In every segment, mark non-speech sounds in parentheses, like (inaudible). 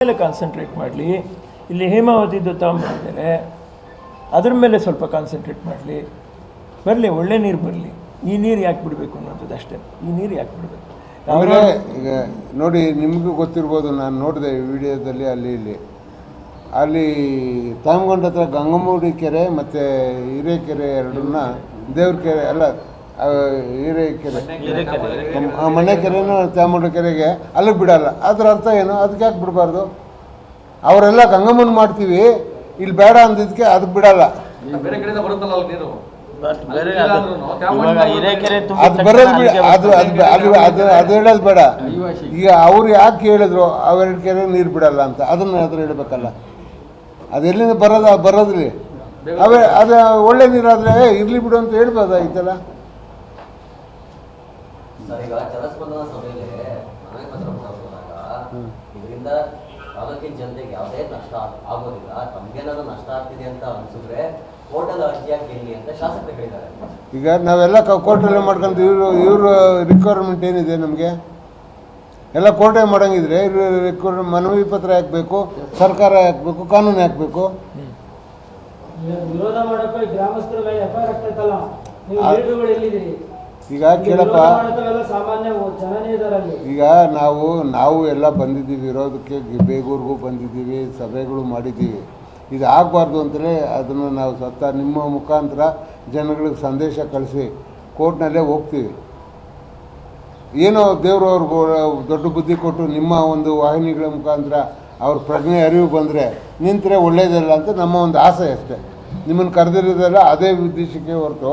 ಮೇಲೆ ಕಾನ್ಸಂಟ್ರೇಟ್ ಮಾಡಲಿ. ಇಲ್ಲಿ ಹೇಮಾವತಿದ್ದು ತಗೊಂಬಂದರೆ ಅದ್ರ ಮೇಲೆ ಸ್ವಲ್ಪ ಕಾನ್ಸಂಟ್ರೇಟ್ ಮಾಡಲಿ. ಬರಲಿ ಒಳ್ಳೆ ನೀರು ಬರಲಿ. ಈ ನೀರು ಯಾಕೆ ಬಿಡಬೇಕು ಅನ್ನೋದು ಅಷ್ಟೇ. ಈ ನೀರು ಯಾಕೆ ಬಿಡಬೇಕು? ಅಂದರೆ ಈಗ ನೋಡಿ ನಿಮಗೂ ಗೊತ್ತಿರ್ಬೋದು ನಾನು ನೋಡಿದೆ ವಿಡಿಯೋದಲ್ಲಿ ಅಲ್ಲಿ ಇಲ್ಲಿ. ಅಲ್ಲಿ ತಾಮಗೊಂಡ ಹತ್ರ ಗಂಗಮೂಡಿ ಕೆರೆ ಮತ್ತು ಹಿರೇಕೆರೆ ಎರಡನ್ನ ದೇವ್ರ ಕೆರೆ ಅಲ್ಲ ಆ, ಹಿರೇಕೆರೆ ಆ, ಮನೆ ಕೆರೆನೂ ಚಾಮುಂಡಿ ಕೆರೆಗೆ ಅಲ್ಲಿಗೆ ಬಿಡಲ್ಲ. ಅದ್ರ ಅರ್ಥ ಏನು? ಅದಕ್ಕೆ ಯಾಕೆ ಬಿಡಬಾರ್ದು? ಅವರೆಲ್ಲ ಗಂಗಮ್ಮನ ಮಾಡ್ತೀವಿ. ಇಲ್ಲಿ ಬೇಡ ಅಂದಿದ್ದಕ್ಕೆ ಅದಕ್ಕೆ ಬಿಡಲ್ಲ. ಅದು- ಅದು ಬರೋದು ಬಿಡ. ಅದು ಅದು ಅದು ಅದು ಅದು ಹೇಳೋದು ಬೇಡ. ಈಗ ಅವ್ರು ಯಾಕೆ ಹೇಳಿದ್ರು ಅವೆರಡು ಕೆರೆ ನೀರು ಬಿಡಲ್ಲ ಅಂತ? ಅದನ್ನ ಅದ್ರ ಹೇಳ್ಬೇಕಲ್ಲ. ಅದೆಲ್ಲಿಂದ ಬರೋದ ಬರೋದ್ರಿ ಅವೇ ಅದು ಒಳ್ಳೆ ನೀರಾದ್ರೆ ಇರ್ಲಿ ಬಿಡು ಅಂತ ಹೇಳ್ಬೋದಾಗಿತ್ತಲ್ಲ ಸರ್ ಈಗ ಜಲಸ್ಪಂದನ ಮನವಿ ಪತ್ರ ಇದರಿಂದ ತಾಲೂಕಿನ ಜನತೆಗೆ ಯಾವುದೇ ನಷ್ಟ ಆಗೋದಿಲ್ಲ. ತಮಗೇನಾದ್ರೂ ನಷ್ಟ ಆಗ್ತಿದೆ ಅಂತ ಅನ್ಸಿದ್ರೆ ಕೋರ್ಟಲ್ಲಿ ಅರ್ಜಿಯಾಗಿ ಕೇಳಿ ಅಂತ ಶಾಸಕರು ಹೇಳಿದ್ದಾರೆ. ಈಗ ನಾವೆಲ್ಲ ಕೋರ್ಟಲ್ಲೇ ಮಾಡ್ಕೊಂಡು ಇವರು ಇವ್ರ ರಿಕ್ವೈರ್ಮೆಂಟ್ ಏನಿದೆ ನಮಗೆ? ಎಲ್ಲ ಕೋರ್ಟೇ ಮಾಡಂಗಿದ್ರೆ ಇವ್ರ ರಿಕ್ವೈರ್ ಮನವಿ ಪತ್ರ ಹಾಕಬೇಕು ಸರ್ಕಾರ ಹಾಕಬೇಕು ಕಾನೂನು ಹಾಕಬೇಕು. ವಿರೋಧ ಮಾಡಕ್ಕೆ ಗ್ರಾಮಸ್ಥರ ಮೇಲೆ ಎಫ್ ಐ ಆರ್ ಆಗ್ತೈತಲ್ಲ ನೀವು ವಿರೋಧಿಗಳು ಎಲ್ಲಿದ್ದೀರಿ ಈಗ ಕೇಳಪ್ಪ. ಈಗ ನಾವು ನಾವು ಎಲ್ಲ ಬಂದಿದ್ದೀವಿ ಇರೋದಕ್ಕೆ ಬೇಗೂರಿಗೂ ಬಂದಿದ್ದೀವಿ ಸಭೆಗಳು ಮಾಡಿದ್ದೀವಿ. ಇದು ಆಗಬಾರ್ದು ಅಂತಲೇ ಅದನ್ನು ನಾವು ಸತ್ತ ನಿಮ್ಮ ಮುಖಾಂತರ ಜನಗಳಿಗೆ ಸಂದೇಶ ಕಳಿಸಿ ಕೋರ್ಟ್ನಲ್ಲೇ ಹೋಗ್ತೀವಿ. ಏನೋ ದೇವರು ಅವ್ರಿಗೂ ದೊಡ್ಡ ಬುದ್ಧಿ ಕೊಟ್ಟು ನಿಮ್ಮ ಒಂದು ವಾಹಿನಿಗಳ ಮುಖಾಂತರ ಅವ್ರ ಪ್ರಜ್ಞೆ ಅರಿವು ಬಂದರೆ ನಿಂತರೆ ಒಳ್ಳೆಯದಲ್ಲ ಅಂತ ನಮ್ಮ ಒಂದು ಆಸೆ ಅಷ್ಟೇ. ನಿಮ್ಮನ್ನು ಕರೆದಿರೋದಲ್ಲ ಅದೇ ಉದ್ದೇಶಕ್ಕೆ ಹೊರತು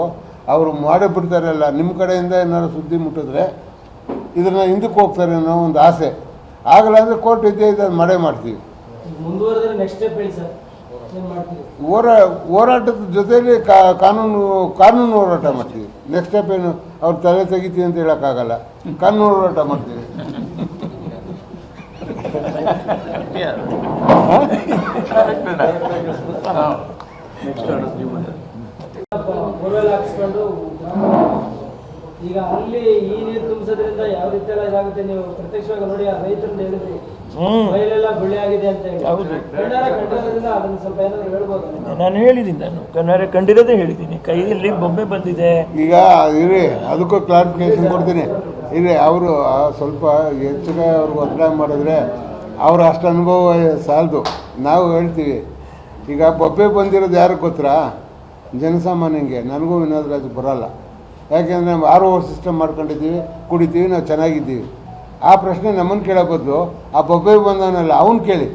ಅವರು ಮಾಡೇ ಬಿಡ್ತಾರಲ್ಲ ನಿಮ್ಮ ಕಡೆಯಿಂದ ಏನಾದ್ರು ಸುದ್ದಿ ಮುಟ್ಟಿದ್ರೆ ಇದನ್ನು ಹಿಂದಕ್ಕೆ ಹೋಗ್ತಾರೆ ಅನ್ನೋ ಒಂದು ಆಸೆ. ಆಗಲ್ಲ ಅಂದರೆ ಕೋರ್ಟ್ ಇದ್ದೇ ಇದೆ ಅದು ಮಾಡೇ ಮಾಡ್ತೀವಿ. ಹೋರಾ ಹೋರಾಟದ ಜೊತೆಯಲ್ಲಿ ಕಾ ಕಾನೂನು ಕಾನೂನು ಹೋರಾಟ ಮಾಡ್ತೀವಿ. ನೆಕ್ಸ್ಟ್ ಸ್ಟೆಪ್ ಏನು? ಅವ್ರು ತಲೆ ತೆಗಿತೀವಿ ಅಂತ ಹೇಳೋಕ್ಕಾಗಲ್ಲ. ಕಾನೂನು ಹೋರಾಟ ಮಾಡ್ತೀವಿ (laughs) ಬೋರ್ವೆಲ್ ಹಾಕ್ಸ್ಕೊಂಡು ಈಗ ಅಲ್ಲಿ ಈ ನೀರು ತುಂಬಿಸೋದ್ರಿಂದ ಯಾವ ರೀತಿ ಎಲ್ಲ ಇದಾಗುತ್ತೆ ನೀವು ಪ್ರತ್ಯಕ್ಷವಾಗಿ ನೋಡಿ ಆ ರೈತರನ್ನ ಹೇಳಿದ್ರಿ. ಹ್ಮ್. ಬಯಲೆಲ್ಲ ಗುಳ್ಳೆ ಆಗಿದೆ ಅಂತ ಹೇಳಿ. ಹೌದು. ಕಣ್ಣಾರ ಕಂಡಿರೋದ್ರಿಂದ ಅದನ್ನ ಸ್ವಲ್ಪ ಏನಾದ್ರು ಹೇಳ್ಬೋದು? ನಾನು ಹೇಳಿದ್ದೀನಿ ನಾನು. ಕನ್ನಡ ಕಂಡಿರೋದೇ ಹೇಳಿದ್ದೀನಿ. ಕೈಯಲ್ಲಿ ಬೊಂಬೆ ಬಂದಿದೆ. ಈಗ ಇರಿ ಅದಕ್ಕೂ ಕ್ಲಾರಿಫಿಕೇಶನ್ ಕೊಡ್ತೀನಿ. ಇರಿ ಅವರು ಸ್ವಲ್ಪ ಹೆಚ್ಚಿಗೆ ಅವ್ರಿಗೆ ಒತ್ತಡ ಮಾಡಿದ್ರೆ ಅವ್ರ ಅಷ್ಟು ಅನುಭವ ಸಾಲದು. ನಾವು ಹೇಳ್ತೀವಿ. ಈಗ ಬೊಬ್ಬೆ ಬಂದಿರೋದು ಯಾರಿಗೆ ಗೊತ್ತಾ? ಜನಸಾಮಾನ್ಯಂಗೆ. ನನಗೂ ವಿನೋದ್ ರಾಜ್ ಬರೋಲ್ಲ. ಯಾಕೆಂದರೆ ನಾವು ಆರ್ ಓವರ್ ಸಿಸ್ಟಮ್ ಮಾಡ್ಕೊಂಡಿದ್ದೀವಿ ಕುಡಿತೀವಿ ನಾವು ಚೆನ್ನಾಗಿದ್ದೀವಿ. ಆ ಪ್ರಶ್ನೆ ನಮ್ಮನ್ನು ಕೇಳೋ ಬದಲು ಆ ಬೊಬ್ಬೆ ಬಂದವನಲ್ಲ ಅವನು ಕೇಳಿ.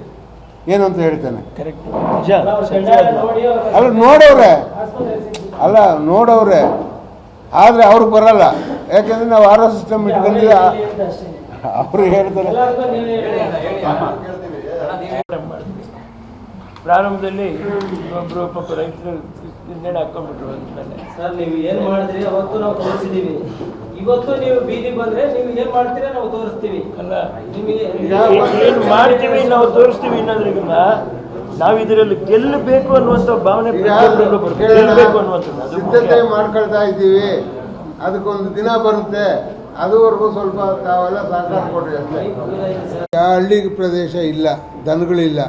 ಏನು ಅಂತ ಹೇಳ್ತಾನೆ. ಕರೆಕ್ಟ್ ಅಲ್ಲ ಸಿಕ್ಕಿದ್ರು. ಅಲ್ಲ ನೋಡವ್ರೆ. ಆದರೆ ಅವ್ರಿಗೆ ಬರಲ್ಲ. ಯಾಕೆಂದ್ರೆ ನಾವು ಆರೋ ಸಿಸ್ಟಮ್ ಇಟ್ಕೊಂಡಿಲ್ಲ ಅವ್ರಿಗೆ ಹೇಳ್ತಾರೆ ಎಲ್ಲರಿಗೂ ನೀವೇ ಹೇಳಿ ಪ್ರಾರಂಭ ಮಾಡಿದ್ವಿ ಪ್ರಾರಂಭದಲ್ಲಿ ಒಬ್ಬರು ಪಾಪ ರೈತರು ನೇಣು ಹಾಕೊಂಡ್ಬಿಟ್ರು ಅಂದಮೇಲೆ ಸರ್ ನೀವು ಏನ್ ಮಾಡಿದ್ರಿ? ಅವತ್ತು ನಾವು ತೋರಿಸಿದೀವಿ ಇವತ್ತು ನೀವು ಬೀದಿ ಬಂದ್ರೆ ನೀವು ಏನ್ ಮಾಡ್ತೀರಾ ನಾವು ತೋರಿಸ್ತೀವಿ. ಅಲ್ಲ ನಿಮಗೆ ಏನು ಮಾಡ್ತೀವಿ ನಾವು ತೋರಿಸ್ತೀವಿ ಅನ್ನೋದ್ರಿಂದ ನಾವು ಇದರಲ್ಲಿ ಗೆಲ್ಲಬೇಕು ಅನ್ನುವಂಥ ಭಾವನೆ ಗೆಲ್ಲಬೇಕು ಅನ್ನುವಂಥದ್ದು. ಸಿದ್ಧತೆ ಮಾಡ್ಕೊಳ್ತಾ ಇದ್ದೀವಿ. ಅದಕ್ಕೊಂದು ದಿನ ಬರುತ್ತೆ. ಅದುವರೆಗೂ ಸ್ವಲ್ಪ ತಾವೆಲ್ಲ ಸಹಕಾರ ಕೊಡ್ರಿ ಅಷ್ಟೇ. ಹಳ್ಳಿ ಪ್ರದೇಶ ಇಲ್ಲ ದನಗಳಿಲ್ಲ.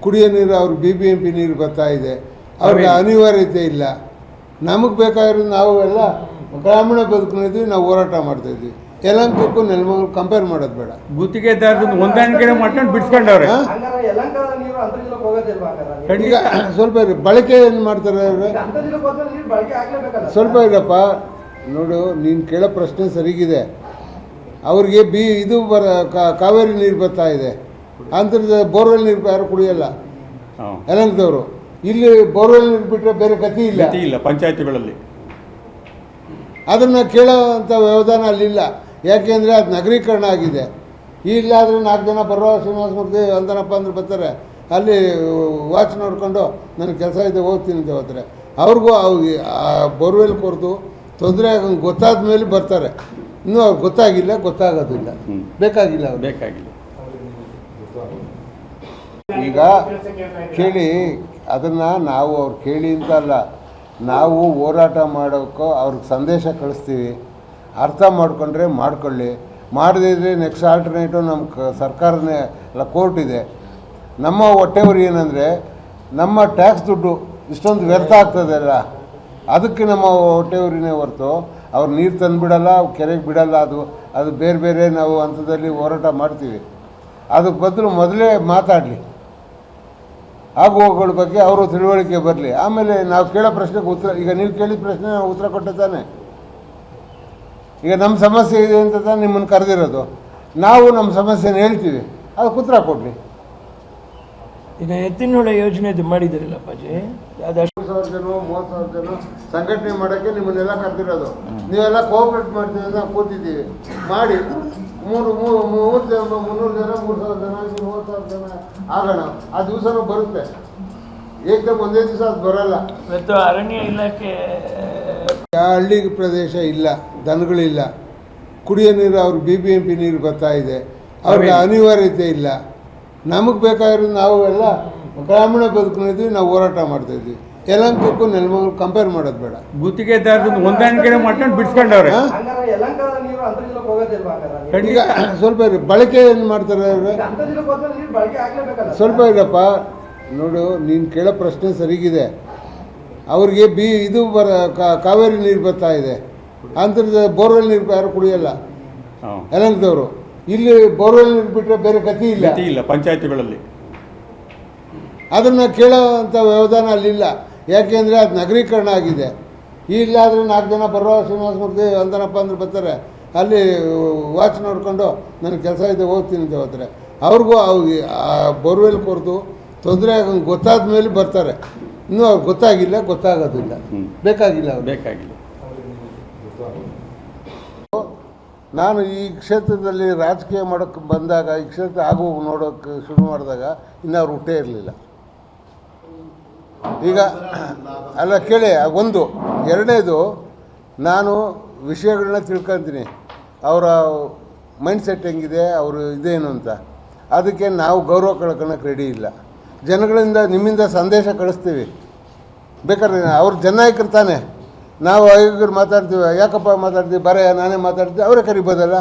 ಕುಡಿಯೋ ನೀರು ಅವ್ರ ಬಿ ಬಿ ಎಂ ಪಿ ನೀರು ಬರ್ತಾ ಇದೆ. ಅವ್ರಿಗೆ ಅನಿವಾರ್ಯತೆ ಇಲ್ಲ. ನಮಗೆ ಬೇಕಾಗಿರೋದು ನಾವು ಎಲ್ಲ ಗ್ರಾಮೀಣ ಬದುಕಿನಿದ್ವಿ ನಾವು ಹೋರಾಟ ಮಾಡ್ತಾ ಇದ್ವಿ ಯಲಂಕಕ್ಕೂ ನೆಲಮಂಗಲ ಕಂಪೇರ್ ಮಾಡೋದು ಬೇಡ. ಗುತ್ತಿಗೆದಾರದಿಂದ ಹೊಂದಾಣಿಕೆ ಮಾಡ್ಕೊಂಡು ಬಿಡ್ಸ್ಕೊಂಡವ್ರೆ. ಈಗ ಸ್ವಲ್ಪ ಇರಿ. ಬಳಕೆ ಏನು ಮಾಡ್ತಾರೆ ಅವರು? ಸ್ವಲ್ಪ ಇರಪ್ಪ. ನೋಡು ನೀನು ಕೇಳೋ ಪ್ರಶ್ನೆ ಸರಿಗಿದೆ. ಅವ್ರಿಗೆ ಬಿ ಇದು ಬರ ಕಾ- ಕಾವೇರಿ ನೀರು ಬರ್ತಾ ಇದೆ. ಅಂತರ್ಜ ಬೋರ್ವೆಲ್ ನೀರು ಯಾರು ಕುಡಿಯಲ್ಲ? ಯಲಂಕದವರು ಇಲ್ಲಿ ಬೋರ್ವೆಲ್ ನೀರು ಬಿಟ್ಟರೆ ಬೇರೆ ಗತಿ ಇಲ್ಲ. ಗತಿ ಇಲ್ಲ ಪಂಚಾಯತ್ಗಳಲ್ಲಿ. ಅದನ್ನು ಕೇಳೋ ಅಂಥ ವ್ಯವಧಾನ ಅಲ್ಲಿಲ್ಲ ಯಾಕೆಂದರೆ ಅದು ನಗರೀಕರಣ ಆಗಿದೆ. ಇಲ್ಲಾದರೆ ನಾಲ್ಕು ಜನ ಬರೋ ಶ್ರೀನಿವಾಸ ಮೂರ್ತಿ ಅಂದನಪ್ಪ ಅಂದ್ರೆ ಬರ್ತಾರೆ. ಅಲ್ಲಿ ವಾಚ್ ನೋಡ್ಕೊಂಡು ನನಗೆ ಕೆಲಸ ಇದೆ ಹೋಗ್ತೀನಿ ಅಂತ ಹೇಳ್ತಾರೆ. ಅವ್ರಿಗೂ ಅವ್ರಿಗೆ ಆ ಬೋರ್ವೆಲ್ ಕೊರ್ದು ತೊಂದರೆ ಆಗಂಗೆ ಗೊತ್ತಾದ ಮೇಲೆ ಬರ್ತಾರೆ. ಇನ್ನೂ ಅವ್ರಿಗೆ ಗೊತ್ತಾಗಿಲ್ಲ ಗೊತ್ತಾಗೋದಿಲ್ಲ. ಬೇಕಾಗಿಲ್ಲ ಅವ್ರು ಬೇಕಾಗಿಲ್ಲ. ಈಗ ಕೇಳಿ, ಅದನ್ನು ನಾವು ಅವ್ರು ಕೇಳಿ ಅಂತ ಅಲ್ಲ, ನಾವು ಹೋರಾಟ ಮಾಡೋಕ್ಕೋ ಅವ್ರಿಗೆ ಸಂದೇಶ ಕಳಿಸ್ತೀವಿ. ಅರ್ಥ ಮಾಡ್ಕೊಂಡ್ರೆ ಮಾಡ್ಕೊಳ್ಳಿ. ಮಾಡದೇ ಇದ್ರೆ ನೆಕ್ಸ್ಟ್ ಆಲ್ಟರ್ನೇಟಿವ್ ನಮ್ಮ ಕ, ಸರ್ಕಾರನೇ ಅಲ್ಲ ಕೋರ್ಟ್ ಇದೆ. ನಮ್ಮ ಹೊಟ್ಟೆವ್ರು ಏನಂದರೆ, ನಮ್ಮ ಟ್ಯಾಕ್ಸ್ ದುಡ್ಡು ಇಷ್ಟೊಂದು ವ್ಯರ್ಥ ಆಗ್ತದಲ್ಲ ಅದಕ್ಕೆ ನಮ್ಮ ಹೊಟ್ಟೆವ್ರಿನೇ ಹೊರತು, ಅವ್ರು ನೀರು ತಂದುಬಿಡಲ್ಲ ಅವ್ರು ಕೆರೆಗೆ ಬಿಡಲ್ಲ, ಅದು ಅದು ಬೇರೆ ಬೇರೆ ನಾವು ಹಂತದಲ್ಲಿ ಹೋರಾಟ ಮಾಡ್ತೀವಿ. ಅದಕ್ಕೆ ಬದಲು ಮೊದಲೇ ಮಾತಾಡಲಿ. ಆಗುವಗಳ ಬಗ್ಗೆ ಅವರು ತಿಳುವಳಿಕೆ ಬರಲಿ. ಆಮೇಲೆ ನಾವು ಕೇಳೋ ಪ್ರಶ್ನೆಗೆ ಉತ್ತರ ಈಗ ನೀವು ಕೇಳಿದ ಪ್ರಶ್ನೆ ನಾವು ಉತ್ತರ ಕೊಟ್ಟೆ ತಾನೆ? ಈಗ ನಮ್ಮ ಸಮಸ್ಯೆ ಇದೆ ಅಂತ ತಾನೆ ನಿಮ್ಮನ್ನು ಕರೆದಿರೋದು. ನಾವು ನಮ್ಮ ಸಮಸ್ಯೆನ ಹೇಳ್ತೀವಿ. ಅದಕ್ಕೆ ಉತ್ತರ ಕೊಡಲಿ. ಈಗ ಎತ್ತಿನೊಳ ಯೋಜನೆ ಮಾಡಿದಿರಲ್ಲ ಅಪ್ಪಾಜಿ? ಅದಷ್ಟು ಸಾವಿರ ಜನ ಮೂವತ್ತು ಸಾವಿರ ಜನ ಸಂಘಟನೆ ಮಾಡೋಕ್ಕೆ ನಿಮ್ಮನ್ನೆಲ್ಲ ಕರೆದಿರೋದು. ನೀವೆಲ್ಲ ಕೋಆಪ್ರೇಟ್ ಮಾಡ್ತೀವಿ ಅಂತ ಕೂತಿದ್ದೀವಿ. ಮಾಡಿ ಮೂರು ಮೂರು ಮೂರು ಜನ ಮುನ್ನೂರು ಜನ ಮೂರು ಸಾವಿರ ಜನ ಇದು ಮೂವತ್ತು ಸಾವಿರ ಜನ ಆಗೋಣ. ಆ ದಿವಸನೂ ಬರುತ್ತೆ. ಏಕದಮ್ ಒಂದೇ ದಿವಸ ಅದು ಬರಲ್ಲ? ಇವತ್ತು ಅರಣ್ಯ ಇಲಾಖೆ ಯಾವ ಹಳ್ಳಿ ಪ್ರದೇಶ ಇಲ್ಲ ದನಗಳಿಲ್ಲ. ಕುಡಿಯೋ ನೀರು ಅವ್ರಿಗೆ ಬಿ ಬಿ ಎಂ ಪಿ ನೀರು ಬರ್ತಾ ಇದೆ. ಅವ್ರಿಗೆ ಅನಿವಾರ್ಯತೆ ಇಲ್ಲ. ನಮಗೆ ಬೇಕಾಗಿರೋದು ನಾವು ಎಲ್ಲ ಗ್ರಾಮೀಣ ಬದುಕಿನಿದ್ವಿ ನಾವು ಹೋರಾಟ ಮಾಡ್ತಾ ಇದ್ವಿ ಯಲಂಕಕ್ಕೂ ನೆಲಮಂಗಲ ಕಂಪೇರ್ ಮಾಡೋದು ಬೇಡ. ಗುತ್ತಿಗೆದಾರರದ್ದು ಹೊಂದಾಣಿಕೆ ಮಾಡ್ಕೊಂಡು ಬಿಡ್ಸ್ಕೊಂಡವ್ರೆ? ಈಗ ಸ್ವಲ್ಪ ಇರಿ. ಬಳಕೆ ಏನು ಮಾಡ್ತಾರೆ ಅವರು? ಸ್ವಲ್ಪ ಇರಪ್ಪ ನೋಡು ನೀನು ಕೇಳೋ ಪ್ರಶ್ನೆ ಸರಿಗಿದೆ. ಅವ್ರಿಗೆ ಬಿ ಇದು ಬರ ಕಾವೇರಿ ನೀರು ಬರ್ತಾ ಇದೆ. ಅಂತರ್ಜ ಬೋರ್ವೆಲ್ ನೀರು ಯಾರು ಕುಡಿಯಲ್ಲ? ಯಲಂಕದವರು. ಇಲ್ಲಿ ಬೋರ್ವೆಲ್ ನೀರು ಬಿಟ್ಟರೆ ಬೇರೆ ಗತಿ ಇಲ್ಲ. ಗತಿ ಇಲ್ಲ ಪಂಚಾಯತಿಗಳಲ್ಲಿ. ಅದನ್ನು ಕೇಳೋ ಅಂಥ ವ್ಯವಧಾನ ಅಲ್ಲಿಲ್ಲ. ಯಾಕೆಂದರೆ ಅದು ನಗರೀಕರಣ ಆಗಿದೆ. ಇಲ್ಲಾದರೆ ನಾಲ್ಕು ಜನ ಬರೋ ಶ್ರೀನಿವಾಸ ಮೂರ್ತಿ ಅಂದನಪ್ಪ ಅಂದ್ರೆ ಬರ್ತಾರೆ. ಅಲ್ಲಿ ವಾಚ್ ನೋಡಿಕೊಂಡು ನನಗೆ ಕೆಲಸ ಇದೆ ಹೋಗ್ತೀನಿ ಅಂತ ಹೇಳ್ತಾರೆ. ಅವ್ರಿಗೂ ಅವ್ರಿಗೆ ಆ ಬೋರ್ವೆಲ್ ಕೊರೆದು ತೊಂದರೆ ಗೊತ್ತಾದ ಮೇಲೆ ಬರ್ತಾರೆ. ಇನ್ನೂ ಅವ್ರಿಗೆ ಗೊತ್ತಾಗಿಲ್ಲ ಗೊತ್ತಾಗೋದಿಲ್ಲ. ಬೇಕಾಗಿಲ್ಲ ಅವ್ರು ಬೇಕಾಗಿಲ್ಲ. ನಾನು ಈ ಕ್ಷೇತ್ರದಲ್ಲಿ ರಾಜಕೀಯ ಮಾಡೋಕ್ಕೆ ಬಂದಾಗ ಈ ಕ್ಷೇತ್ರ ಆಗು ನೋಡೋಕ್ಕೆ ಶುರು ಮಾಡಿದಾಗ ಇನ್ನು ಅವ್ರು ಹುಟ್ಟೇ ಇರಲಿಲ್ಲ. ಈಗ, ಅಲ್ಲ, ಕೇಳಿ ಒಂದು. ಎರಡನೇದು, ನಾನು ವಿಷಯಗಳನ್ನ ತಿಳ್ಕೊತೀನಿ. ಅವರ ಮೈಂಡ್ ಸೆಟ್ ಹೆಂಗಿದೆ, ಅವರು ಇದೇನು ಅಂತ. ಅದಕ್ಕೆ ನಾವು ಗೌರವ ಕಳ್ಕೊಳಕ್ಕೆ ರೆಡಿ ಇಲ್ಲ. ಜನಗಳಿಂದ ನಿಮ್ಮಿಂದ ಸಂದೇಶ ಕಳಿಸ್ತೀವಿ. ಬೇಕಾದ್ರೆ ಅವ್ರು ಜನಾಯಕರು ತಾನೆ. ನಾವು ಆಯೋಗರು ಮಾತಾಡ್ತೀವಿ, ಯಾಕಪ್ಪ ಮಾತಾಡ್ತೀವಿ, ಬರ, ನಾನೇ ಮಾತಾಡ್ತೀವಿ, ಅವರೇ ಕರಿಬೋದಲ್ಲ?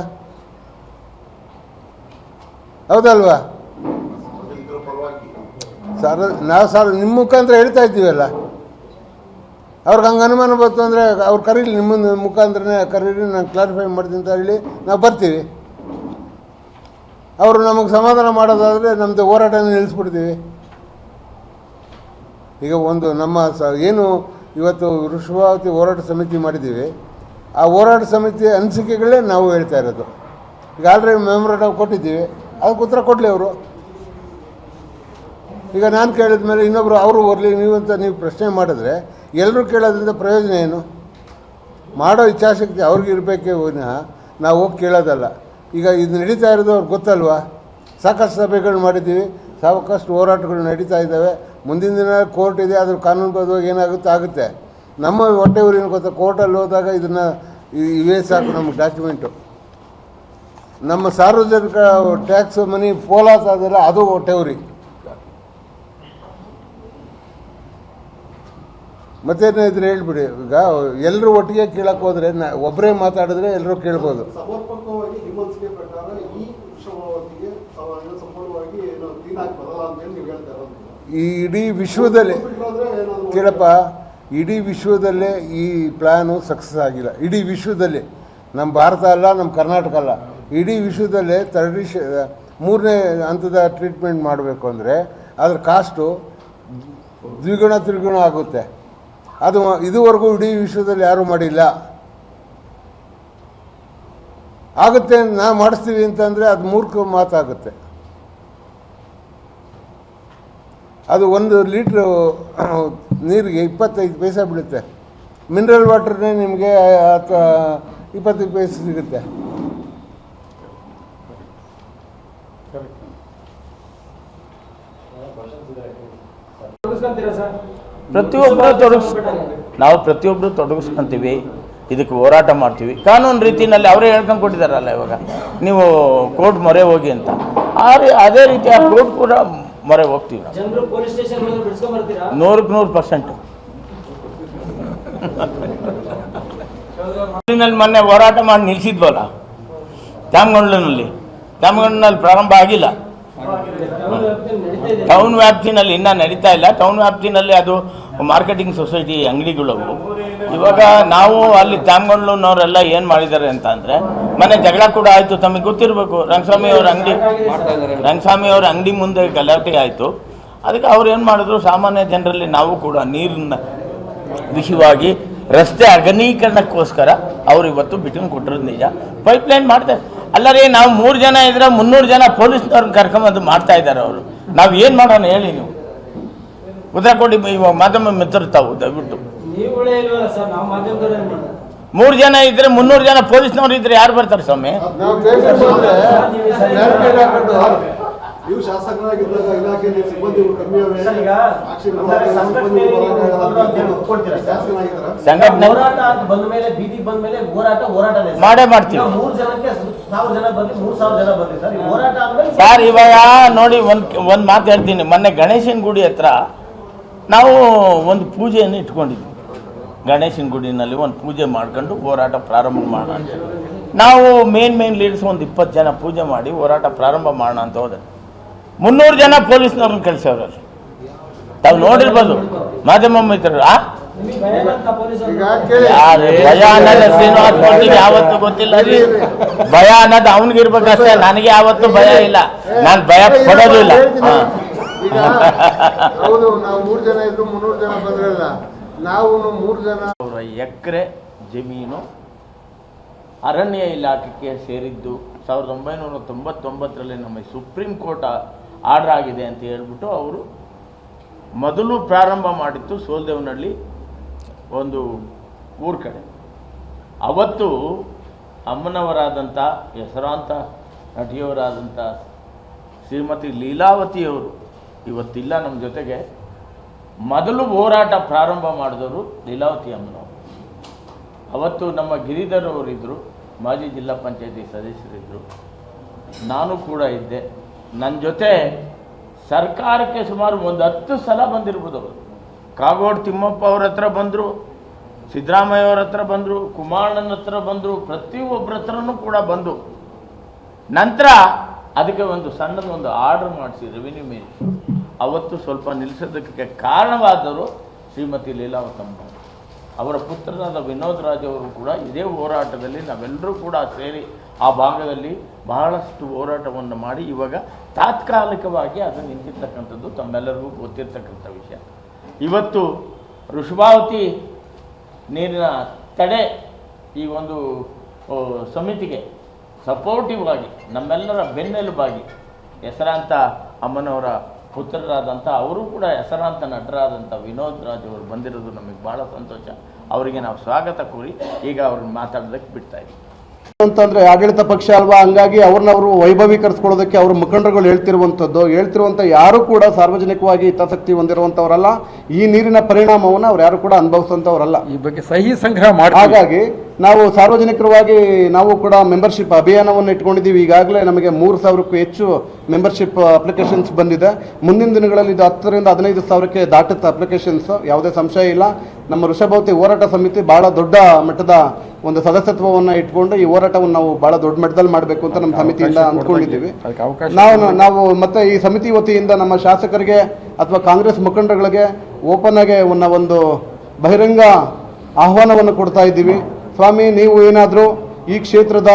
ಹೌದಲ್ವಾ? ಸರ್, ನಾವು ಸರ್, ನಿಮ್ಮ ಮುಖಾಂತರ ಹೇಳ್ತಾ ಇದ್ದೀವಲ್ಲ. ಅವ್ರಿಗೆ ಹಂಗೆ ಅನುಮಾನ ಬಂತು ಅಂದರೆ ಅವ್ರು ಕರೀಲಿ ನಿಮ್ಮ ಮುಖಾಂತರನೇ ಕರೀರಿ, ನಾನು ಕ್ಲಾರಿಫೈ ಮಾಡ್ತೀನಿ ಅಂತ ಹೇಳಿ ನಾವು ಬರ್ತೀವಿ. ಅವರು ನಮಗೆ ಸಮಾಧಾನ ಮಾಡೋದಾದರೆ ನಮ್ಮದು ಹೋರಾಟನ ನಿಲ್ಲಿಸ್ಬಿಡ್ತೀವಿ. ಈಗ ಒಂದು ನಮ್ಮ ಸ, ಏನು ಇವತ್ತು ವೃಷಭಾವತಿ ಹೋರಾಟ ಸಮಿತಿ ಮಾಡಿದ್ದೀವಿ. ಆ ಹೋರಾಟ ಸಮಿತಿ ಅನಿಸಿಕೆಗಳೇ ನಾವು ಹೇಳ್ತಾ ಇರೋದು. ಈಗ ಆಲ್ರೆಡಿ ಮೆಮೊರೇಟಮ್ ಕೊಟ್ಟಿದ್ದೀವಿ. ಅದಕ್ಕೆ ಉತ್ತರ ಕೊಡಲಿ ಅವರು. ಈಗ ನಾನು ಕೇಳಿದ ಮೇಲೆ ಇನ್ನೊಬ್ಬರು ಅವರು ನೀವು ಅಂತ ನೀವು ಪ್ರಶ್ನೆ ಮಾಡಿದ್ರೆ ಎಲ್ಲರೂ ಕೇಳೋದ್ರಿಂದ ಪ್ರಯೋಜನ ಏನು? ಮಾಡೋ ಇಚ್ಛಾಶಕ್ತಿ ಅವ್ರಿಗೆ ಇರಬೇಕೇ ವಿನಃ ನಾವು ಹೋಗಿ ಕೇಳೋದಲ್ಲ. ಈಗ ಇದು ನಡೀತಾ ಇರೋದು ಅವ್ರಿಗೆ ಗೊತ್ತಲ್ವಾ? ಸಾಕಷ್ಟು ಸಭೆಗಳು ಮಾಡಿದ್ದೀವಿ, ಸಾಕಷ್ಟು ಹೋರಾಟಗಳು ನಡೀತಾ ಇದ್ದಾವೆ. ಮುಂದಿನ ದಿನ ಕೋರ್ಟ್ ಇದೆ, ಅದ್ರ ಕಾನೂನುಬದ್ಧವಾಗಿ ಏನಾಗುತ್ತೆ, ಆಗುತ್ತೆ. ನಮ್ಮ ಹೊಟ್ಟೆ ಊರಿನ ಗೊತ್ತಾ? ಕೋರ್ಟಲ್ಲಿ ಹೋದಾಗ ಇದನ್ನು ಇವೇ ಸಾಕು ನಮಗೆ ಡಾಕ್ಯುಮೆಂಟು. ನಮ್ಮ ಸಾರ್ವಜನಿಕ ಟ್ಯಾಕ್ಸ್ ಮನಿ ಪೋಲಾಸ್ ಅದೆಲ್ಲ ಅದು ಹೊಟ್ಟೆ ಉರಿ ಮತ್ತೇನು ಇದ್ರೆ ಹೇಳ್ಬಿಡಿ. ಈಗ ಎಲ್ಲರೂ ಒಟ್ಟಿಗೆ ಕೇಳಕ್ಕೆ ಹೋದ್ರೆ ನಾ ಒಬ್ಬರೇ ಮಾತಾಡಿದ್ರೆ ಎಲ್ಲರೂ ಕೇಳ್ಬೋದು. ಸಮರ್ಪಕವಾಗಿ ನಿಮ್ಮ ಪ್ರಕಾರ ಈ ವಿಷಯಕ್ಕೆ ಸಂಪೂರ್ಣವಾಗಿ ಏನು ಕ್ಲೀನ್ ಆಗಿ ಬರಲ್ಲ ಅಂತ ನೀವು ಹೇಳ್ತಾ ಇರೋದು. ಈ ಇಡೀ ವಿಶ್ವದಲ್ಲಿ ಕೇಳಪ್ಪ ಇಡೀ ವಿಶ್ವದಲ್ಲೇ ಈ ಪ್ಲ್ಯಾನು ಸಕ್ಸಸ್ ಆಗಿಲ್ಲ. ಇಡೀ ವಿಶ್ವದಲ್ಲಿ. ನಮ್ಮ ಭಾರತ ಅಲ್ಲ ನಮ್ಮ ಕರ್ನಾಟಕ ಅಲ್ಲ. ಇಡೀ ವಿಶ್ವದಲ್ಲೇ ತರ್ಡಿಶ ಮೂರನೇ ಹಂತದ ಟ್ರೀಟ್ಮೆಂಟ್ ಮಾಡಬೇಕು ಅಂದರೆ ಅದ್ರ ಕಾಸ್ಟು ದ್ವಿಗುಣ ತ್ರಿಗುಣ ಆಗುತ್ತೆ. ಅದು ಇದುವರೆಗೂ ಇಡೀ ವಿಶ್ವದಲ್ಲಿ ಯಾರೂ ಮಾಡಿಲ್ಲ. ಆಗುತ್ತೆ ನಾವು ಮಾಡಿಸ್ತೀವಿ ಅಂತಂದರೆ ಅದು ಮೂರ್ಖ ಮಾತಾಗುತ್ತೆ. ಅದು ಒಂದು ಲೀಟ್ರ್ ನೀರಿಗೆ ಇಪ್ಪತ್ತೈದು ಪೈಸೆ ಬೀಳುತ್ತೆ. ಮಿನರಲ್ ವಾಟರ್ನೇ ನಿಮಗೆ ಅಥವಾ ಇಪ್ಪತ್ತೈದು ಪೈಸೆ ಸಿಗುತ್ತೆ. ಸರ್. ಪ್ರತಿಯೊಬ್ಬರು ತೊಡಗಿಸ್ ನಾವು ಪ್ರತಿಯೊಬ್ಬರು ತೊಡಗಿಸ್ಕೊಂತೀವಿ ಇದಕ್ಕೆ ಹೋರಾಟ ಮಾಡ್ತೀವಿ. ಕಾನೂನು ರೀತಿಯಲ್ಲಿ ಅವರೇ ಹೇಳ್ಕೊಂಡು ಕೊಟ್ಟಿದ್ದಾರಲ್ಲ ಇವಾಗ. ನೀವು ಕೋರ್ಟ್ ಮೊರೆ ಹೋಗಿ ಅಂತ. ಆ ಅದೇ ರೀತಿ ಆ ಕೋರ್ಟ್ ಕೂಡ ಮೊರೆ ಹೋಗ್ತೀವಿ ನೂರಕ್ಕೆ ನೂರು ಪರ್ಸೆಂಟ್. ಮೊನ್ನೆ ಹೋರಾಟ ಮಾಡಿ ನಿಲ್ಲಿಸಿದ್ವಲ್ಲ ತ್ಯಾಮಗಂಡ್ಲಿನಲ್ಲಿ ತ್ಯಾಮಗಂಡ್ನಲ್ಲಿ ಪ್ರಾರಂಭ ಆಗಿಲ್ಲ. ಟೌನ್ ವ್ಯಾಪ್ತಿನಲ್ಲಿ ಇನ್ನೂ ನಡೀತಾ ಇಲ್ಲ. ಟೌನ್ ವ್ಯಾಪ್ತಿನಲ್ಲಿ ಅದು ಮಾರ್ಕೆಟಿಂಗ್ ಸೊಸೈಟಿ ಅಂಗಡಿಗಳವು. ಇವಾಗ ನಾವು ಅಲ್ಲಿ ತ್ಯಾಮಗೊಂಡ್ಲೂನವರೆಲ್ಲ ಏನು ಮಾಡಿದ್ದಾರೆ ಅಂತ ಅಂದರೆ, ಮನೆ ಜಗಳ ಕೂಡ ಆಯಿತು. ತಮಗೆ ಗೊತ್ತಿರಬೇಕು, ರಂಗಸ್ವಾಮಿ ಅವ್ರ ಅಂಗಡಿ, ರಂಗಸ್ವಾಮಿ ಅವ್ರ ಅಂಗಡಿ ಮುಂದೆ ಗಲಾಟೆ ಆಯಿತು. ಅದಕ್ಕೆ ಅವ್ರು ಏನು ಮಾಡಿದ್ರು, ಸಾಮಾನ್ಯ ಜನರಲ್ಲಿ ನಾವು ಕೂಡ ನೀರನ್ನ ವಿಷಯವಾಗಿ ರಸ್ತೆ ಅಗನೀಕರಣಕ್ಕೋಸ್ಕರ ಅವ್ರು ಇವತ್ತು ಬಿಟ್ಟು ಕೊಟ್ಟಿರೋದು ನಿಜ. ಪೈಪ್ಲೈನ್ ಮಾಡ್ತಾರೆ ಅಲ್ಲ ರೀ ನಾವು ಮೂರು ಜನ ಇದ್ರೆ ಮುನ್ನೂರು ಜನ ಪೊಲೀಸ್ನವ್ರನ್ನ ಕರ್ಕೊಂಬಂದು ಮಾಡ್ತಾ ಇದ್ದಾರೆ ಅವರು. ನಾವು ಏನು ಮಾಡೋಣ ಹೇಳಿ ನೀವು. ಉತ್ತರ ಕೊಡಿ ಇವಾಗ ಮಾಧ್ಯಮ ಮಿತ್ರರು ತಾವು ದಯವಿಟ್ಟು. ಮೂರು ಜನ ಇದ್ರೆ ಮುನ್ನೂರು ಜನ ಪೊಲೀಸ್ನವ್ರು ಇದ್ರೆ ಯಾರು ಬರ್ತಾರೆ ಸ್ವಾಮಿ? ನಾವು ಶಾಸಕರಾಗಿದ್ದಾಗ ಇಲಾಖೆಯಲ್ಲಿ ಸಿಬ್ಬಂದಿಗಳು ಕಮ್ಮಿ ಸಂಘಟನೆ ಅಂತ ಹೋರಾಟ ಬಂದ ಮೇಲೆ ಬೀದಿ ಬಂದ ಮೇಲೆ ಹೋರಾಟ ಹೋರಾಟ. ಮಾಡೇ ಮಾಡ್ತೀವಿ. ಮೂರ್ ಜನಕ್ಕೆ ಸಾವಿರ ಜನ ಬರ್ಲಿ ಮೂರ್ ಸಾವಿರ ಜನ ಬರ್ಲಿ ಸರ್. ಹೋರಾಟ ಆದ್ಮೇಲೆ ಸರ್ ಇವಾಗ ನೋಡಿ ಒಂದು ಒಂದು ಮಾತು ಹೇಳ್ತೀನಿ. ಮೊನ್ನೆ ಗಣೇಶನ ಗುಡಿ ಹತ್ರ ನಾವು ಒಂದು ಪೂಜೆಯನ್ನು ಇಟ್ಕೊಂಡಿದ್ವಿ. ಗಣೇಶನ ಗುಡಿನಲ್ಲಿ ಒಂದು ಪೂಜೆ ಮಾಡ್ಕೊಂಡು ಹೋರಾಟ ಪ್ರಾರಂಭ ಮಾಡೋಣ ಅಂತ. ನಾವು ಮೇನ್ ಮೇನ್ ಲೀಡರ್ಸ್ ಒಂದು ಇಪ್ಪತ್ತು ಜನ ಪೂಜೆ ಮಾಡಿ ಹೋರಾಟ ಪ್ರಾರಂಭ ಮಾಡೋಣ ಅಂತ ಹೋದೆ. ಮುನ್ನೂರು ಜನ ಪೊಲೀಸ್ನವ್ರನ್ನ ಕಳಿಸೋರಲ್ಲಿ ತಾವು ನೋಡಿರ್ಬೋದು ಮಾಧ್ಯಮ ಮಿತ್ರರು ಆ? ಭಯ ಅನ್ನೋದು ಶ್ರೀನಿವಾಸ್ ಯಾವತ್ತು ಗೊತ್ತಿಲ್ಲ. ರೀ ಭಯ ಅನ್ನೋದು ಅವನಿಗಿರ್ಬೇಕಷ್ಟೇ ನನಗೆ ಯಾವತ್ತು ಭಯ ಇಲ್ಲ. ನಾನು ಭಯ ಪಡೋದು ಇಲ್ಲ. ಈಗ ಹೌದು ನಾವು ಮೂರು ಜನ ಇದ್ದು ಮುನ್ನೂರು ಜನ ಬಂದ್ರಲ್ಲ ನಾವು ಮೂರು ಜನ. ಅವರ ಎಕರೆ ಜಮೀನು ಅರಣ್ಯ ಇಲಾಖೆಗೆ ಸೇರಿದ್ದು ಸಾವಿರದ ಒಂಬೈನೂರ ತೊಂಬತ್ತೊಂಬತ್ತರಲ್ಲಿ ನಮ್ಮ ಸುಪ್ರೀಂ ಕೋರ್ಟ್ ಆರ್ಡರ್ ಆಗಿದೆ ಅಂತ ಹೇಳ್ಬಿಟ್ಟು ಅವರು ಮೊದಲು ಪ್ರಾರಂಭ ಮಾಡಿತ್ತು ಸೋಲ್ದೇವನಹಳ್ಳಿ ಒಂದು ಊರ ಕಡೆ. ಅವತ್ತು ಅಮ್ಮನವರಾದಂಥ ಹೆಸರಾಂತ ನಟಿಯವರಾದಂಥ ಶ್ರೀಮತಿ ಲೀಲಾವತಿಯವರು ಇವತ್ತಿಲ್ಲ ನಮ್ಮ ಜೊತೆಗೆ, ಮೊದಲು ಹೋರಾಟ ಪ್ರಾರಂಭ ಮಾಡಿದವರು ಲೀಲಾವತಿ ಅಮ್ಮನವರು. ಅವತ್ತು ನಮ್ಮ ಗಿರಿಧರ್ ಅವರಿದ್ದರು ಮಾಜಿ ಜಿಲ್ಲಾ ಪಂಚಾಯತಿ ಸದಸ್ಯರಿದ್ದರು ನಾನು ಕೂಡ ಇದ್ದೆ. ನನ್ನ ಜೊತೆ ಸರ್ಕಾರಕ್ಕೆ ಸುಮಾರು ಒಂದು ಹತ್ತು ಸಲ ಬಂದಿರ್ಬೋದು ಅವರು. ಕಾಗೋಡು ತಿಮ್ಮಪ್ಪ ಅವ್ರ ಹತ್ರ ಬಂದರು, ಸಿದ್ದರಾಮಯ್ಯ ಅವ್ರ ಹತ್ರ ಬಂದರು, ಕುಮಾರಣ್ಣನ ಹತ್ರ ಬಂದರು, ಪ್ರತಿಯೊಬ್ಬರ ಹತ್ರನೂ ಕೂಡ ಬಂದು. ನಂತರ ಅದಕ್ಕೆ ಒಂದು ಸಣ್ಣದ ಒಂದು ಆರ್ಡರ್ ಮಾಡಿಸಿ ರೆವಿನ್ಯೂ ಮೇಲೆ ಅವತ್ತು ಸ್ವಲ್ಪ ನಿಲ್ಲಿಸೋದಕ್ಕೆ ಕಾರಣವಾದರು ಶ್ರೀಮತಿ ಲೀಲಾವತಮ್ಮ ಅವರ ಪುತ್ರನಾದ ವಿನೋದ್ ರಾಜ್ ಅವರು ಕೂಡ ಇದೇ ಹೋರಾಟದಲ್ಲಿ ನಾವೆಲ್ಲರೂ ಕೂಡ ಸೇರಿ ಆ ಭಾಗದಲ್ಲಿ ಬಹಳಷ್ಟು ಹೋರಾಟವನ್ನು ಮಾಡಿ ಇವಾಗ ತಾತ್ಕಾಲಿಕವಾಗಿ ಅದು ನಿಂತಿರ್ತಕ್ಕಂಥದ್ದು ತಮ್ಮೆಲ್ಲರಿಗೂ ಗೊತ್ತಿರ್ತಕ್ಕಂಥ ವಿಷಯ. ಇವತ್ತು ಋಷಭಾವತಿ ನೀರಿನ ತಡೆ ಈ ಒಂದು ಸಮಿತಿಗೆ ಸಪೋರ್ಟಿವ್ ಆಗಿ, ನಮ್ಮೆಲ್ಲರ ಬೆನ್ನೆಲುಬಾಗಿ ಹೆಸರಾಂತ ಅಮ್ಮನವರ ಪುತ್ರರಾದಂಥ, ಅವರು ಕೂಡ ಹೆಸರಾಂತ ನಟರಾದಂಥ ವಿನೋದ್ ರಾಜ್ ಅವರು ಬಂದಿರೋದು ನಮಗೆ ಭಾಳ ಸಂತೋಷ. ಅವರಿಗೆ ನಾವು ಸ್ವಾಗತ ಕೋರಿ ಈಗ ಅವ್ರನ್ನ ಮಾತಾಡೋದಕ್ಕೆ ಬಿಡ್ತಾ ಅಂತಂದ್ರೆ ಆಡಳಿತ ಪಕ್ಷ ಅಲ್ವಾ? ಹಂಗಾಗಿ ಅವ್ರನ್ನ ಅವರು ವೈಭವೀಕರಿಸ್ಕೊಳ್ಳೋದಕ್ಕೆ ಅವ್ರ ಮುಖಂಡರುಗಳು ಹೇಳ್ತಿರುವಂಥದ್ದು. ಹೇಳ್ತಿರುವಂಥ ಯಾರು ಕೂಡ ಸಾರ್ವಜನಿಕವಾಗಿ ಹಿತಾಸಕ್ತಿ ಹೊಂದಿರುವಂಥವರಲ್ಲ. ಈ ನೀರಿನ ಪರಿಣಾಮವನ್ನು ಅವ್ರು ಯಾರು ಕೂಡ ಅನುಭವಿಸುವಂಥವರಲ್ಲ. ಈ ಬಗ್ಗೆ ಸಹಿ ಸಂಗ್ರಹ ಮಾಡಿ ಹಾಗಾಗಿ ನಾವು ಸಾರ್ವಜನಿಕರವಾಗಿ ನಾವು ಕೂಡ ಮೆಂಬರ್ಶಿಪ್ ಅಭಿಯಾನವನ್ನು ಇಟ್ಕೊಂಡಿದ್ದೀವಿ. ಈಗಾಗಲೇ ನಮಗೆ ಮೂರು ಸಾವಿರಕ್ಕೂ ಹೆಚ್ಚು ಮೆಂಬರ್ಶಿಪ್ ಅಪ್ಲಿಕೇಶನ್ಸ್ ಬಂದಿದೆ. ಮುಂದಿನ ದಿನಗಳಲ್ಲಿ ಇದು ಹತ್ತರಿಂದ ಹದಿನೈದು ಸಾವಿರಕ್ಕೆ ದಾಟುತ್ತೆ ಅಪ್ಲಿಕೇಶನ್ಸ್. ಯಾವುದೇ ಸಂಶಯ ಇಲ್ಲ. ನಮ್ಮ ವೃಷಭಾವತಿ ಹೋರಾಟ ಸಮಿತಿ ಭಾಳ ದೊಡ್ಡ ಮಟ್ಟದ ಒಂದು ಸದಸ್ಯತ್ವವನ್ನು ಇಟ್ಕೊಂಡು ಈ ಹೋರಾಟವನ್ನು ನಾವು ಭಾಳ ದೊಡ್ಡ ಮಟ್ಟದಲ್ಲಿ ಮಾಡಬೇಕು ಅಂತ ನಮ್ಮ ಸಮಿತಿಯಿಂದ ಅಂದ್ಕೊಂಡಿದ್ದೀವಿ. ನಾವು ನಾವು ಮತ್ತೆ ಈ ಸಮಿತಿ ವತಿಯಿಂದ ನಮ್ಮ ಶಾಸಕರಿಗೆ ಅಥವಾ ಕಾಂಗ್ರೆಸ್ ಮುಖಂಡರುಗಳಿಗೆ ಓಪನ್ ಆಗಿ ಒಂದು ಒಂದು ಬಹಿರಂಗ ಆಹ್ವಾನವನ್ನು ಕೊಡ್ತಾ ಇದ್ದೀವಿ. ಸ್ವಾಮಿ ನೀವು ಏನಾದರೂ ಈ ಕ್ಷೇತ್ರದ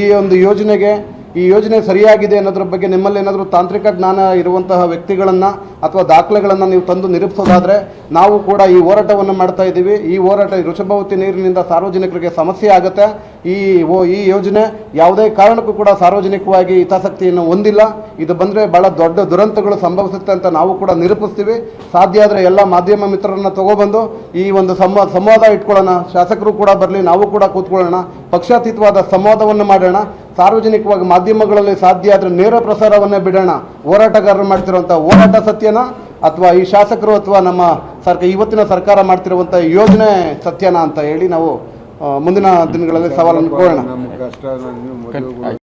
ಈ ಒಂದು ಯೋಜನೆಗೆ ಈ ಯೋಜನೆ ಸರಿಯಾಗಿದೆ ಅನ್ನೋದ್ರ ಬಗ್ಗೆ ನಿಮ್ಮಲ್ಲಿ ಏನಾದರೂ ತಾಂತ್ರಿಕ ಜ್ಞಾನ ಇರುವಂತಹ ವ್ಯಕ್ತಿಗಳನ್ನು ಅಥವಾ ದಾಖಲೆಗಳನ್ನು ನೀವು ತಂದು ನಿರೂಪಿಸೋದಾದರೆ ನಾವು ಕೂಡ ಈ ಹೋರಾಟವನ್ನು ಮಾಡ್ತಾ ಇದ್ದೀವಿ. ಈ ಹೋರಾಟ ವೃಷಭಾವತಿ ನೀರಿನಿಂದ ಸಾರ್ವಜನಿಕರಿಗೆ ಸಮಸ್ಯೆ ಆಗುತ್ತೆ. ಈ ಓ, ಈ ಯೋಜನೆ ಯಾವುದೇ ಕಾರಣಕ್ಕೂ ಕೂಡ ಸಾರ್ವಜನಿಕವಾಗಿ ಹಿತಾಸಕ್ತಿಯನ್ನು ಹೊಂದಿಲ್ಲ. ಇದು ಬಂದರೆ ಭಾಳ ದೊಡ್ಡ ದುರಂತಗಳು ಸಂಭವಿಸುತ್ತೆ ಅಂತ ನಾವು ಕೂಡ ನಿರೂಪಿಸ್ತೀವಿ. ಸಾಧ್ಯ ಆದರೆ ಎಲ್ಲ ಮಾಧ್ಯಮ ಮಿತ್ರರನ್ನು ತಗೊಬಂದು ಈ ಒಂದು ಸಂವಾದ ಸಂವಾದ ಇಟ್ಕೊಳ್ಳೋಣ. ಶಾಸಕರು ಕೂಡ ಬರಲಿ, ನಾವು ಕೂಡ ಕೂತ್ಕೊಳ್ಳೋಣ. ಪಕ್ಷಾತೀತವಾದ ಸಂವಾದವನ್ನು ಮಾಡೋಣ. ಸಾರ್ವಜನಿಕವಾಗಿ ಮಾಧ್ಯಮಗಳಲ್ಲಿ ಸಾಧ್ಯ ಆದರೆ ನೇರ ಪ್ರಸಾರವನ್ನೇ ಬಿಡೋಣ. ಹೋರಾಟಗಾರರು ಮಾಡ್ತಿರುವಂಥ ಹೋರಾಟ ಸತ್ಯನ ಅಥವಾ ಈ ಶಾಸಕರು ಅಥವಾ ನಮ್ಮ ಸರ್ಕಾರ ಇವತ್ತಿನ ಸರ್ಕಾರ ಮಾಡ್ತಿರುವಂಥ ಯೋಜನೆ ಸತ್ಯನ ಅಂತ ಹೇಳಿ ನಾವು ಮುಂದಿನ ದಿನಗಳಲ್ಲಿ ಸವಾಲನ್ನು ಕೋರೋಣ